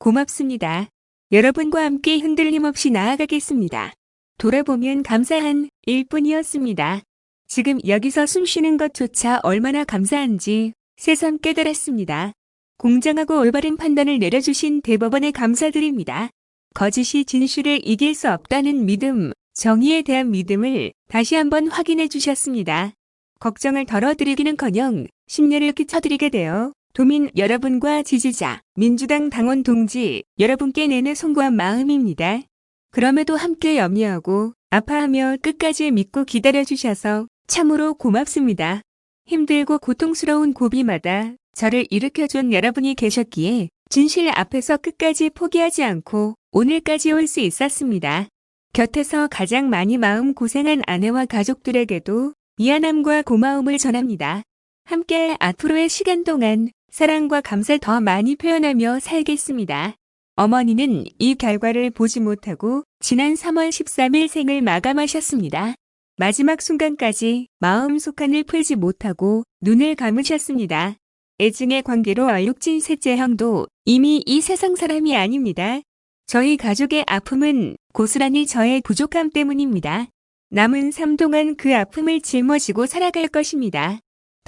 고맙습니다. 여러분과 함께 흔들림 없이 나아가겠습니다. 돌아보면 감사한 일뿐이었습니다. 지금 여기서 숨 쉬는 것조차 얼마나 감사한지 새삼 깨달았습니다. 공정하고 올바른 판단을 내려주신 대법원에 감사드립니다. 거짓이 진실을 이길 수 없다는 믿음, 정의에 대한 믿음을 다시 한번 확인해 주셨습니다. 걱정을 덜어드리기는커녕 심려를 끼쳐드리게 되어 도민 여러분과 지지자, 민주당 당원 동지 여러분께 내내 송구한 마음입니다. 그럼에도 함께 염려하고 아파하며 끝까지 믿고 기다려주셔서 참으로 고맙습니다. 힘들고 고통스러운 고비마다 저를 일으켜준 여러분이 계셨기에 진실 앞에서 끝까지 포기하지 않고 오늘까지 올 수 있었습니다. 곁에서 가장 많이 마음 고생한 아내와 가족들에게도 미안함과 고마움을 전합니다. 함께 앞으로의 시간 동안 사랑과 감사를 더 많이 표현하며 살겠습니다. 어머니는 이 결과를 보지 못하고 지난 3월 13일 생을 마감하셨습니다. 마지막 순간까지 마음 속한을 풀지 못하고 눈을 감으셨습니다. 애증의 관계로 얼룩진 셋째 형도 이미 이 세상 사람이 아닙니다. 저희 가족의 아픔은 고스란히 저의 부족함 때문입니다. 남은 삶 동안 그 아픔을 짊어지고 살아갈 것입니다.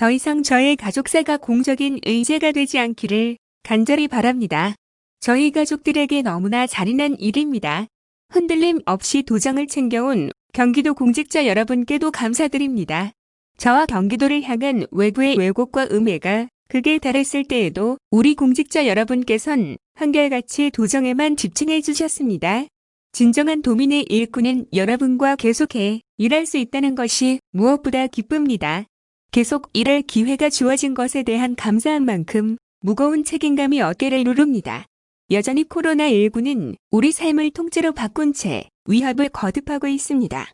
더 이상 저의 가족사가 공적인 의제가 되지 않기를 간절히 바랍니다. 저희 가족들에게 너무나 잔인한 일입니다. 흔들림 없이 도장을 챙겨온 경기도 공직자 여러분께도 감사드립니다. 저와 경기도를 향한 외부의 왜곡과 음해가 극에 달했을 때에도 우리 공직자 여러분께선 한결같이 도정에만 집중해 주셨습니다. 진정한 도민의 일꾼은 여러분과 계속해 일할 수 있다는 것이 무엇보다 기쁩니다. 계속 일할 기회가 주어진 것에 대한 감사한 만큼 무거운 책임감이 어깨를 누릅니다. 여전히 코로나19는 우리 삶을 통째로 바꾼 채 위협을 거듭하고 있습니다.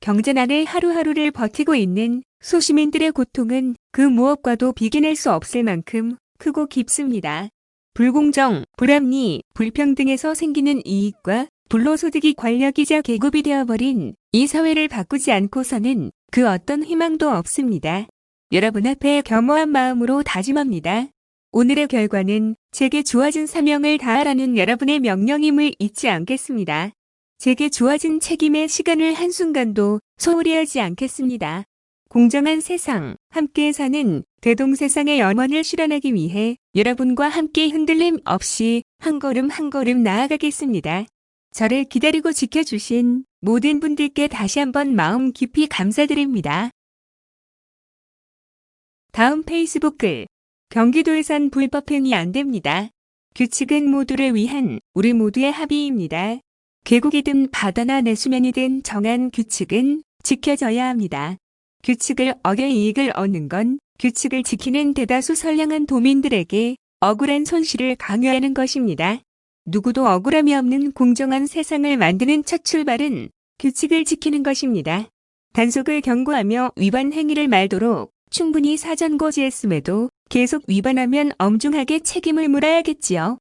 경제난의 하루하루를 버티고 있는 소시민들의 고통은 그 무엇과도 비교할 수 없을 만큼 크고 깊습니다. 불공정, 불합리, 불평등에서 생기는 이익과 불로소득이 권력이자 계급이 되어버린 이 사회를 바꾸지 않고서는 그 어떤 희망도 없습니다. 여러분 앞에 겸허한 마음으로 다짐합니다. 오늘의 결과는 제게 주어진 사명을 다하라는 여러분의 명령임을 잊지 않겠습니다. 제게 주어진 책임의 시간을 한순간도 소홀히 하지 않겠습니다. 공정한 세상, 함께 사는 대동세상의 염원을 실현하기 위해 여러분과 함께 흔들림 없이 한 걸음 한 걸음 나아가겠습니다. 저를 기다리고 지켜주신 모든 분들께 다시 한번 마음 깊이 감사드립니다. 다음 페이스북 글. 경기도에선 불법 행위 안 됩니다. 규칙은 모두를 위한 우리 모두의 합의입니다. 계곡이든 바다나 내수면이든 정한 규칙은 지켜져야 합니다. 규칙을 어겨 이익을 얻는 건 규칙을 지키는 대다수 선량한 도민들에게 억울한 손실을 강요하는 것입니다. 누구도 억울함이 없는 공정한 세상을 만드는 첫 출발은 규칙을 지키는 것입니다. 단속을 경고하며 위반 행위를 말도록 충분히 사전 고지했음에도 계속 위반하면 엄중하게 책임을 물어야겠지요.